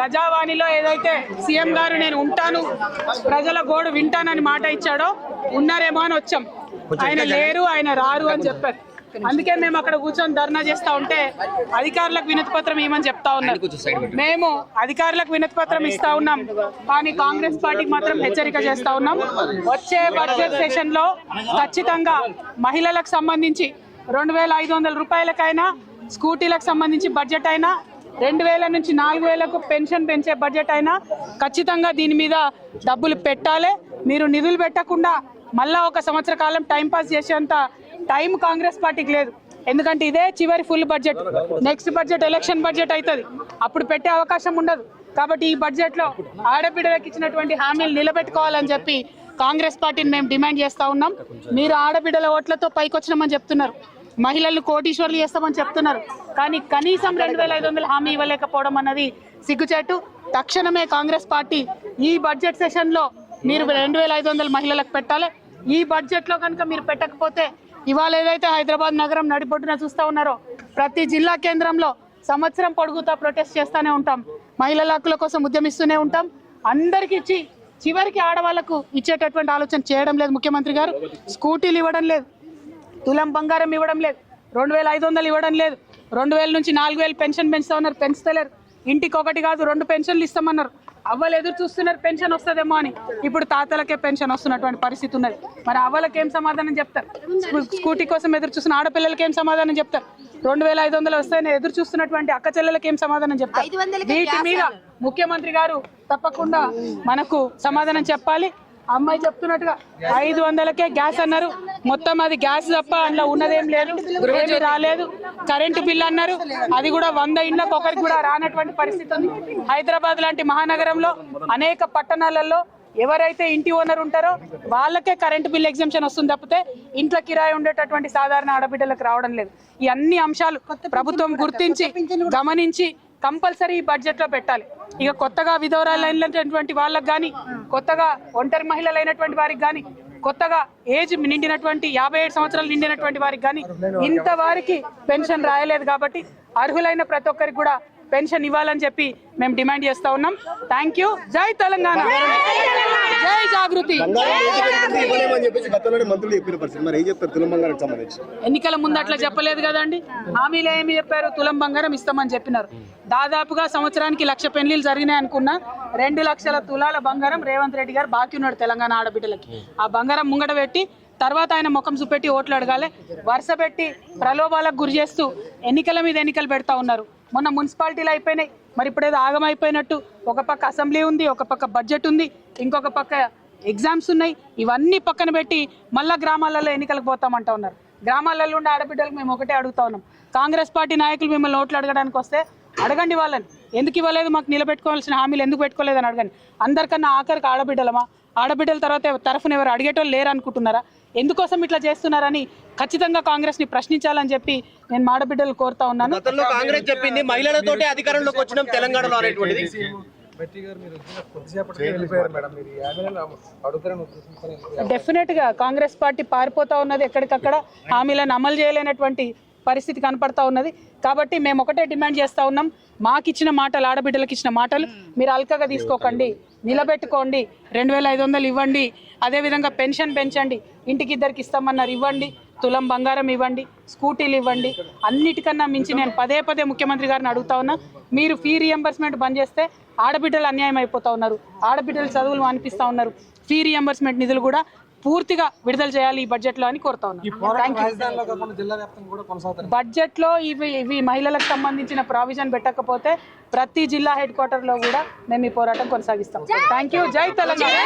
ప్రజావాణిలో ఏదైతే సీఎం గారు నేను ఉంటాను ప్రజల గోడు వింటానని మాట ఇచ్చాడో ఉన్నారేమో అని వచ్చాం. ఆయన లేరు ఆయన రారు అని చెప్పారు. అందుకే మేము అక్కడ కూర్చొని ధర్నా చేస్తా ఉంటే అధికారులకు వినతి పత్రం ఇవ్వమని చెప్తా ఉన్నారు. మేము అధికారులకు వినతి పత్రం ఇస్తా ఉన్నాం. కానీ కాంగ్రెస్ పార్టీకి మాత్రం హెచ్చరిక చేస్తా ఉన్నాం. వచ్చే బడ్జెట్ సెషన్లో ఖచ్చితంగా మహిళలకు సంబంధించి రెండు వేల ఐదు వందల రూపాయలకైనా స్కూటీలకు సంబంధించి బడ్జెట్ అయినా రెండు వేల నుంచి నాలుగు వేలకు పెన్షన్ పెంచే బడ్జెట్ అయినా ఖచ్చితంగా దీని మీద డబ్బులు పెట్టాలి. మీరు నిధులు పెట్టకుండా మళ్ళా ఒక సంవత్సర కాలం టైంపాస్ చేసేంత టైం కాంగ్రెస్ పార్టీకి లేదు. ఎందుకంటే ఇదే చివరి full budget. Next budget election budget అవుతుంది. అప్పుడు పెట్టే అవకాశం ఉండదు. కాబట్టి ఈ బడ్జెట్లో ఆడబిడ్డలకు ఇచ్చినటువంటి హామీలు నిలబెట్టుకోవాలని చెప్పి కాంగ్రెస్ పార్టీని మేము డిమాండ్ చేస్తూ ఉన్నాం. మీరు ఆడబిడ్డల ఓట్లతో పైకొచ్చినామని చెప్తున్నారు. మహిళలు కోటీశ్వర్లు చేస్తామని చెప్తున్నారు. కానీ కనీసం రెండు వేల ఐదు వందలు హామీ ఇవ్వలేకపోవడం అన్నది సిగ్గుచేటు. తక్షణమే కాంగ్రెస్ పార్టీ ఈ బడ్జెట్ సెషన్లో మీరు రెండు వేల ఐదు వందలు మహిళలకు పెట్టాలి. ఈ బడ్జెట్లో కనుక మీరు పెట్టకపోతే ఇవాళ ఏదైతే హైదరాబాద్ నగరం నడిబొడ్డున చూస్తూ ఉన్నారో ప్రతి జిల్లా కేంద్రంలో సంవత్సరం పొడుగుతా ప్రొటెస్ట్ చేస్తూనే ఉంటాం. మహిళల హక్కుల కోసం ఉద్యమిస్తూనే ఉంటాం. అందరికి ఇచ్చి చివరికి ఆడవాళ్ళకు ఇచ్చేటటువంటి ఆలోచన చేయడం లేదు ముఖ్యమంత్రి గారు. స్కూటీలు ఇవ్వడం లేదు. తులం బంగారం ఇవ్వడం లేదు. రెండు వేల ఐదు వందలు ఇవ్వడం లేదు. రెండు వేల నుంచి నాలుగు వేలు పెన్షన్ పెంచుతా ఉన్నారు పెంచుతలేరు. ఇంటికి ఒకటి కాదు రెండు పెన్షన్లు ఇస్తామన్నారు. అవ్వలు ఎదురు చూస్తున్నారు పెన్షన్ వస్తుందేమో అని. ఇప్పుడు తాతలకే పెన్షన్ వస్తున్నటువంటి పరిస్థితి ఉన్నది. మరి అవ్వలకి ఏం సమాధానం చెప్తారు? స్కూ- స్కూటీ కోసం ఎదురు చూస్తున్న ఆడపిల్లలకి ఏం సమాధానం చెప్తారు? రెండు వేల ఐదు వందలు వస్తాయని ఎదురు చూస్తున్నటువంటి అక్క చెల్లెలకి ఏం సమాధానం చెప్తారు? వీటి మీద ముఖ్యమంత్రి గారు తప్పకుండా మనకు సమాధానం చెప్పాలి. అమ్మాయి చెప్తున్నట్టుగా ఐదు వందలకే గ్యాస్ అన్నారు. మొత్తం అది గ్యాస్ తప్ప అందులో ఉన్నదేం లేదు. ఏమీ రాలేదు. కరెంటు బిల్ అన్నారు. అది కూడా వంద ఇండ్లకు ఒకరికి కూడా రానటువంటి పరిస్థితి ఉంది. హైదరాబాద్ లాంటి మహానగరంలో అనేక పట్టణాలలో ఎవరైతే ఇంటి ఓనర్ ఉంటారో వాళ్ళకే కరెంటు బిల్ ఎగ్జామ్షన్ వస్తుంది తప్పితే ఇంట్లో కిరాయి ఉండేటటువంటి సాధారణ ఆడబిడ్డలకు రావడం లేదు. ఈ అన్ని అంశాలు ప్రభుత్వం గుర్తించి గమనించి కంపల్సరీ ఈ బడ్జెట్లో పెట్టాలి. ఇక కొత్తగా విధవరాలైనటువంటి వాళ్ళకి కానీ కొత్తగా ఒంటరి మహిళలైనటువంటి వారికి కానీ కొత్తగా ఏజ్ నిండినటువంటి యాభై ఏడు సంవత్సరాలు నిండినటువంటి వారికి కానీ ఇంత వారికి పెన్షన్ రాయలేదు కాబట్టి అర్హులైన ప్రతి ఒక్కరికి కూడా పెన్షన్ ఇవ్వాలని చెప్పి మేము డిమాండ్ చేస్తా ఉన్నాం. థ్యాంక్ యూ జై తెలంగాణ. జై జాగృతి. ఎన్నికల ముందు అట్లా చెప్పలేదు కదండి? హామీలు ఏమి చెప్పారు? తులం బంగారం ఇస్తామని చెప్పినారు. దాదాపుగా సంవత్సరానికి లక్ష పెళ్ళిళ్ళు జరిగినాయి అనుకున్నా. రెండు లక్షల తులాల బంగారం రేవంత్ రెడ్డి గారు బాకీ ఉన్నాడు తెలంగాణ ఆడబిడ్డలకి. ఆ బంగారం ముంగట పెట్టి తర్వాత ఆయన ముఖం చూపెట్టి ఓట్లు అడగాలి. వరుస పెట్టి ప్రలోభాలకు గురి చేస్తూ ఎన్నికల మీద ఎన్నికలు పెడతా ఉన్నారు. మొన్న మున్సిపాలిటీలు అయిపోయినాయి. మరి ఇప్పుడు ఏదో ఆగమైపోయినట్టు ఒక పక్క అసెంబ్లీ ఉంది ఒక పక్క బడ్జెట్ ఉంది ఇంకొక పక్క ఎగ్జామ్స్ ఉన్నాయి. ఇవన్నీ పక్కన పెట్టి మళ్ళా గ్రామాలలో ఎన్నికలకు పోతామంటా ఉన్నారు. గ్రామాలలో ఉండే ఆడబిడ్డలకు మేము ఒకటే అడుగుతా ఉన్నాం. కాంగ్రెస్ పార్టీ నాయకులు మిమ్మల్ని ఓట్లు అడగడానికి వస్తే అడగండి వాళ్ళని. ఎందుకు ఇవ్వలేదు మాకు నిలబెట్టుకోవాల్సిన హామీలు ఎందుకు పెట్టుకోలేదని అడగండి. అందరికన్నా ఆఖరికి ఆడబిడ్డలమా? ఆడబిడ్డల తర్వాత తరఫున ఎవరు అడిగేటోళ్ళు లేరు అనుకుంటున్నారా ఎందుకోసం ఇట్లా చేస్తున్నారని ఖచ్చితంగా కాంగ్రెస్ని ప్రశ్నించాలని చెప్పి నేను మా ఆడబిడ్డలు కోరుతా ఉన్నాను. గతంలో కాంగ్రెస్ చెప్పింది మహిళలతోటే అధికారంలోకి వచ్చినాం తెలంగాణలో అనేటువంటిది. డెఫినెట్గా కాంగ్రెస్ పార్టీ పారిపోతా ఉన్నది ఎక్కడికక్కడ హామీలను అమలు చేయలేనటువంటి పరిస్థితి కనపడతా ఉన్నది. కాబట్టి మేము ఒకటే డిమాండ్ చేస్తా ఉన్నాం. మాకు ఇచ్చిన మాటలు ఆడబిడ్డలకు ఇచ్చిన మాటలు మీరు అల్కగా తీసుకోకండి. నిలబెట్టుకోండి. రెండు వేల ఐదు వందలు ఇవ్వండి. అదేవిధంగా పెన్షన్ పెంచండి. ఇంటికి ఇద్దరికి ఇస్తామన్నారు ఇవ్వండి. తులం బంగారం ఇవ్వండి స్కూటీలు ఇవ్వండి. అన్నిటికన్నా మించి నేను పదే పదే ముఖ్యమంత్రి గారిని అడుగుతా ఉన్నా మీరు ఫీ రియంబర్స్మెంట్ బంద్ చేస్తే ఆడబిడ్డలు అన్యాయం అయిపోతా ఉన్నారు. ఆడబిడ్డలు చదువులు అనిపిస్తూ ఉన్నారు. ఫీ రియంబర్స్మెంట్ నిధులు కూడా పూర్తిగా విడుదల చేయాలి ఈ బడ్జెట్లో అని కోరుతా ఉన్నాను కొనసాగుతారు. బడ్జెట్లో ఇవి ఇవి మహిళలకు సంబంధించిన ప్రావిజన్ పెట్టకపోతే ప్రతి జిల్లా హెడ్ క్వార్టర్లో కూడా మేము ఈ పోరాటం కొనసాగిస్తాం. థ్యాంక్ యూ జై తెలంగాణ.